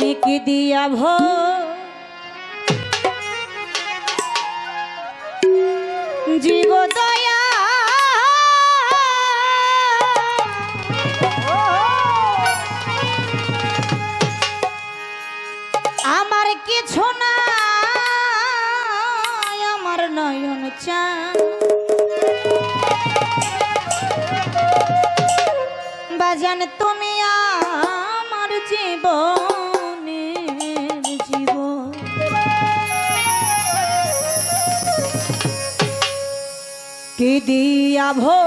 আমি কি দিয়া ভ। জীব দয়া। আমার কিছু না আমার নয়ন বাজান তুমি আমার জীবন। দিয়া ভো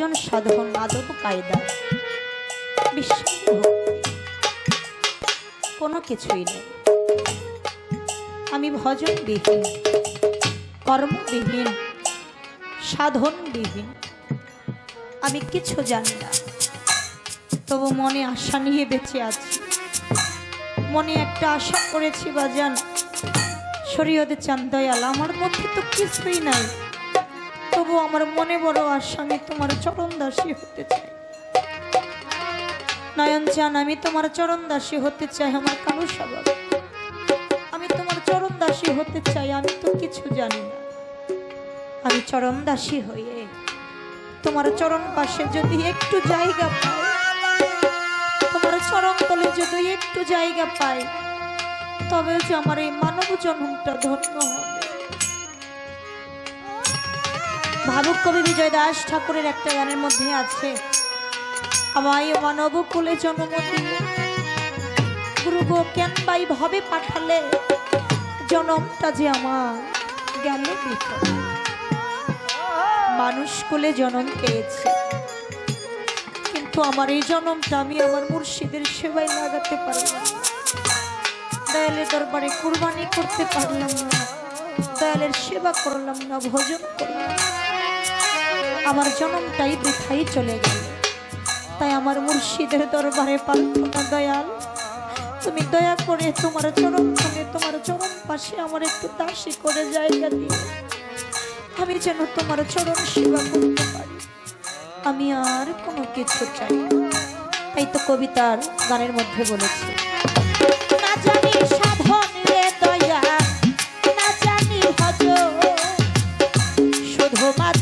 ভজন সাধন আদব কায়দা। বিশ্বাস কোনো কিছুই নেই। আমি ভজনবিহীন, কর্মবিহীন, সাধনবিহীন। আমি কিছু জানি না। তবু মনে আশা নিয়ে বেঁচে আছি। মনে একটা আশা করেছি, বাজান। শরীয়তে চান দয়াল আমার মধ্যে তো কিছুই নাই। তবু আমার মনে বড় আশা, আমি তোমার চরণ দাসী হতে চাই। নয়ন চান আমি তোমার চরণ দাসী হতে চাই, আমার কারও স্বভাব। আমি তোমার চরণ দাসী হতে চাই, আমি তো কিছু জানি না। আমি চরণ দাসী হয়ে তোমার চরণ পাশে যদি একটু জায়গা পাই, তোমার চরণ তলে যদি একটু জায়গা পাই তবে যে আমার এই মানব জন্মটা ধন্য হবে। ভাবুক কবি বিজয় দাস ঠাকুরের একটা গানের মধ্যে আছে, আমায় মানব কুলে জন্ম দিয়ে গুরু গো কেন বাই ভাবে পাঠালে? জনমটা যে আমার গেল মানুষ কুলে জনম পেয়েছে, কিন্তু আমার এই জনমটা আমি আমার মুর্শিদের সেবায় লাগাতে পারলাম দয়ালের দরবারে কুরবানি করতে পারলাম না। দয়ালের সেবা করলাম না, ভোজন করলাম। আমার জনমটাই বৃথাই চলে গেল। তাই আমার মুর্শিদের দরবারে প্রার্থনা, দয়াল। তুমি দয়া করে তোমার চরম তুমি তোমার চরম পাশে আমার একটু দাসী করে জায়গা দিয়ে আমি যেন তোমার চরম সেবা করতে পারি। আমি আর কোনো কিছু চাই তাই তো কবিতার গানের মধ্যে বলেছে, না জানি দয়া, না জানি হজ। শুধুমাত্র